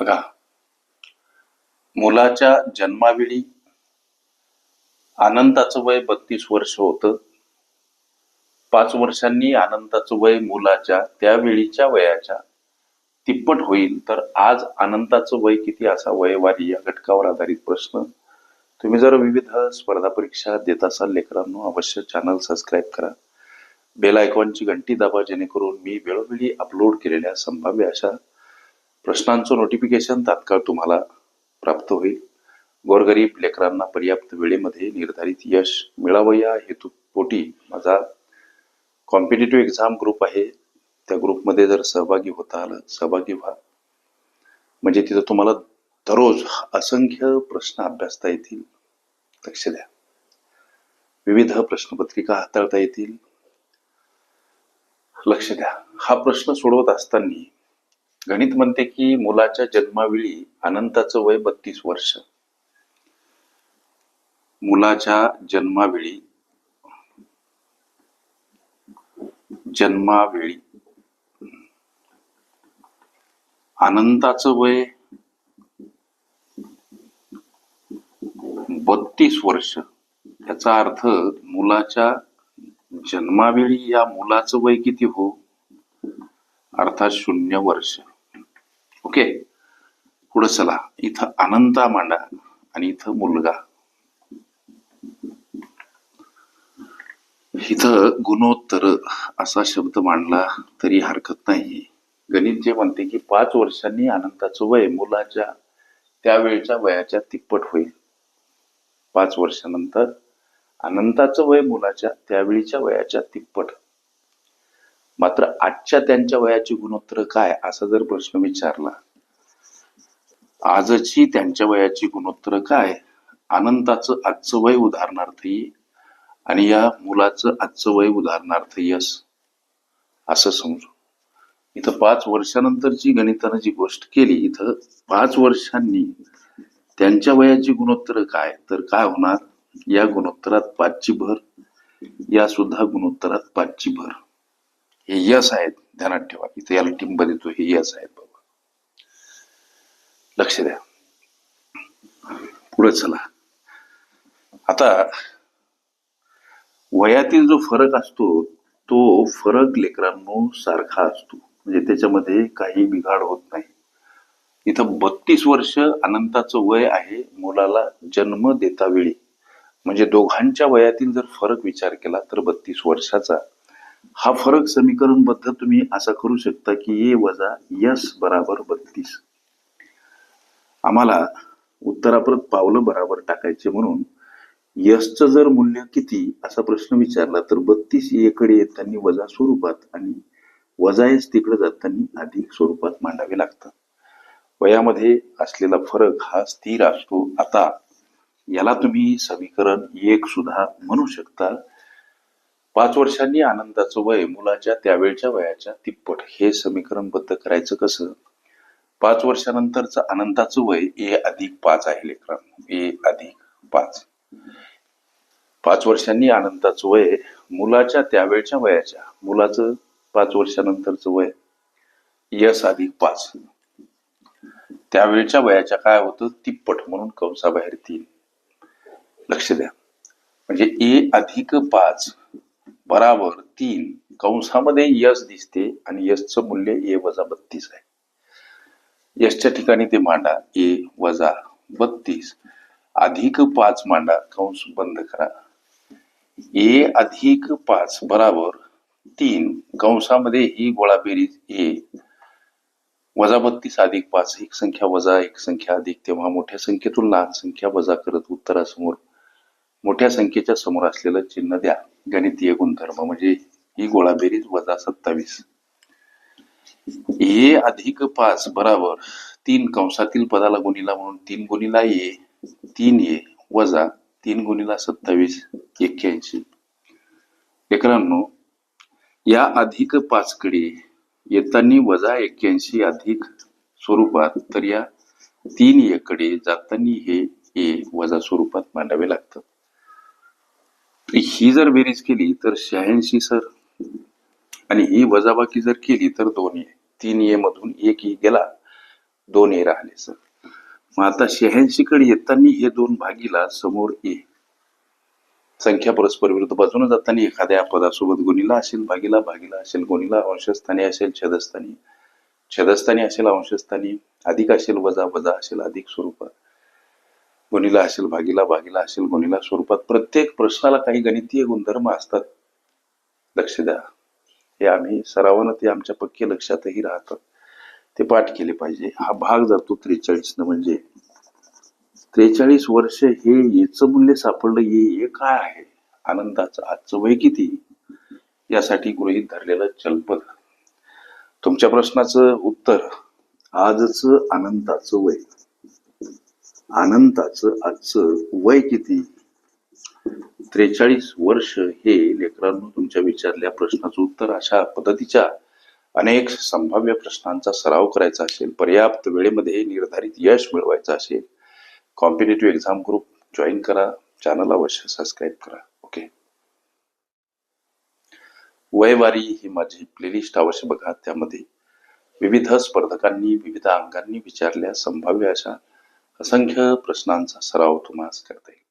बघा. मुलाच्या जन्मावेळी आनंदाचं वय बत्तीस वर्ष होतं. पाच वर्षांनी आनंदाचं वय मुलाच्या त्यावेळीच्या वयाच्या. तिप्पट होईल. तर आज आनंदाचं वय किती असा वयवारी या घटकावर आधारित प्रश्न. तुम्ही जर विविध स्पर्धा परीक्षा देत असाल लेकरांनो अवश्य चॅनल सबस्क्राईब करा. बेल आयकॉनची घंटी दाबा जेणेकरून मी वेळोवेळी अपलोड केलेल्या संभाव्य अशा प्रश्नांचं नोटिफिकेशन तात्काळ तुम्हाला प्राप्त होईल. गोरगरीब लेकरांना पर्याप्त वेळेमध्ये निर्धारित यश मिळावं या हेतूपोटी माझा कॉम्पिटेटिव्ह एक्झाम ग्रुप आहे. त्या ग्रुपमध्ये जर सहभागी होता आलं सहभागी व्हा. म्हणजे तिथं तुम्हाला दररोज असंख्य प्रश्न अभ्यासता येतील. लक्ष द्या. विविध प्रश्नपत्रिका हाताळता येतील. लक्ष द्या. हा प्रश्न सोडवत असताना गणित म्हणते की मुलाच्या जन्मावेळी अनंताचं वय बत्तीस वर्ष. मुलाच्या जन्मावेळी जन्मावेळी अनंताचं वय बत्तीस वर्ष. याचा अर्थ मुलाच्या जन्मावेळी या मुलाचं वय किती हो? अर्थात शून्य वर्ष. ओके. पुढे चला. इथं अनंता मांडा आणि इथं मुलगा. इथं गुणोत्तर असा शब्द मांडला तरी हरकत नाही. गणित जे म्हणते की पाच वर्षांनी अनंताचं वय मुलाच्या त्यावेळच्या वयाच्या तिप्पट होईल. पाच वर्षानंतर अनंताचं वय मुलाच्या त्यावेळीच्या वयाच्या तिप्पट. मात्र आजच्या त्यांच्या वयाची गुणोत्तर काय असा जर प्रश्न विचारला आजची त्यांच्या वयाची गुणोत्तर काय? अनंताचं आजचं वय उदाहरणार्थ ये. आणि या मुलाचं आजचं वय उदाहरणार्थ यस. असं समजू. इथं पाच वर्षानंतरची गणितानं जी गोष्ट केली इथं पाच वर्षांनी त्यांच्या वयाची गुणोत्तर काय? तर काय होणार? या गुणोत्तरात पाचची भर या सुद्धा गुणोत्तरात पाचची भर. हे यस आहेत. ध्यानात ठेवा. इथे याला टिंब देतो हे यस आहेत. लक्ष द्या. पुढे चला. आता वयातील जो फरक असतो तो फरक लेकरांनो सारखा असतो. म्हणजे त्याच्यामध्ये काही बिघाड होत नाही. इथं बत्तीस वर्ष अनंताचं वय आहे मुलाला जन्म देता वेळी. म्हणजे दोघांच्या वयातील जर फरक विचार केला तर बत्तीस वर्षाचा. हा फरक समीकरणबद्ध तुम्ही असा करू शकता की ए वजा यस बराबर बत्तीस. आम्हाला उत्तराप्रत पावलं बराबर टाकायचे म्हणून यसचं जर मूल्य किती असा प्रश्न विचारला तर बत्तीस एकडे येताना वजा स्वरूपात आणि वजा एस तिकडे जाताना अधिक स्वरूपात मांडावे लागतात. वयामध्ये असलेला फरक हा स्थिर असतो. आता याला तुम्ही समीकरण एक सुद्धा म्हणू शकता. पाच वर्षांनी आनंदाचं वय मुलाच्या त्यावेळच्या वयाच्या तिप्पट. हे समीकरणबद्ध करायचं कसं? पाच वर्षानंतरचं आनंदाचं वय ए अधिक पाच आहे लेकरांनो ए अधिक पाच. पाच वर्षांनी आनंदाचं वय मुलाच्या त्यावेळच्या वयाच्या. मुलाचं पाच वर्षानंतरचं वय यस अधिक पाच. त्यावेळच्या वयाच्या काय होतं? तिप्पट म्हणून कंसाबाहेर तीन. लक्ष द्या. म्हणजे ए अधिक पाच बराबर तीन. कंसामध्ये यश दिसते आणि यशचं मूल्य ए वजा बत्तीस आहे. यशच्या ठिकाणी ते मांडा. ए वजा बत्तीस. अधिक पाच मांडा. कंस बंद करा. ए अधिक पाच बराबर तीन. कंसामध्ये ही गोळाबेरीज ए. वजा बत्तीस अधिक पाच. एक संख्या वजा एक संख्या अधिक. तेव्हा मोठ्या संख्येतून लहान संख्या वजा करत उत्तरासमोर मोठ्या संख्येच्या समोर असलेलं चिन्ह द्या. गणितीय गुणधर्म म्हणजे ही गोळाबेरीज वजा सत्तावीस. ए अधिक पाच बराबर. तीन कंसातील पदाला गुणिला म्हणून तीन गुणिला ए तीन ए वजा तीन गुणिला सत्तावीस एक्क्याऐंशी. लेकरांनो या अधिक पाच कडे येताना वजा एक्क्याऐंशी अधिक स्वरूपात तर या तीन एकडे जाताना हे ए वजा स्वरूपात मांडावे लागतात. ही जर बेरीज केली तर शहाऐंशी सर. आणि ही वजाबाकी जर केली तर दोन आहे तीन ए मधून एक ई गेला दोन ए राहिले सर. मग आता शहाऐंशी कडे येताना हे दोन भागीला समोर ए संख्या परस्पर विरुद्ध बाजूने जाताना एखाद्या पदासोबत गुणीला असेल भागीला भागीला असेल गुणीला अंशस्थानी असेल छेदस्थानी. छेदस्थानी असेल अंशस्थानी. अधिक असेल वजा वजा असेल अधिक स्वरूपात. गुणीला असेल भागीला भागीला असेल गुणीला स्वरूपात. प्रत्येक प्रश्नाला काही गणितीय गुणधर्म असतात. लक्ष द्या. हे आम्ही सरावानं ते आमच्या पक्के लक्षातही राहतात ते पाठ केले पाहिजे. हा भाग जातो त्रेचाळीस न म्हणजे त्रेचाळीस वर्ष हे याचं मूल्य सापडलं हे काय आहे? आनंदाचं आजचं वय किती? यासाठी गृहीत धरलेलं चलपद. तुमच्या प्रश्नाचं उत्तर आजच आनंदाचं वय. आनंदाचं आजचं वय किती? त्रेचाळीस वर्ष हे लेकरांनो तुमच्या विचारल्या प्रश्नाचं उत्तर अशा पद्धतीच्या अनेक संभाव्य प्रश्नांचा सराव करायचा असेल पर्याप्त वेळेमध्ये निर्धारित यश मिळवायचं असेल कॉम्पिटेटिव्ह एक्झाम ग्रुप जॉईन करा चॅनल अवश्य सबस्क्राईब करा ओके वयवारी ही माझी प्लेलिस्ट अवश्य बघा त्यामध्ये विविध स्पर्धकांनी विविध अंगांनी विचारल्या संभाव्य अशा असंख्य प्रश्नांचा सराव तुम्हाला करता येईल.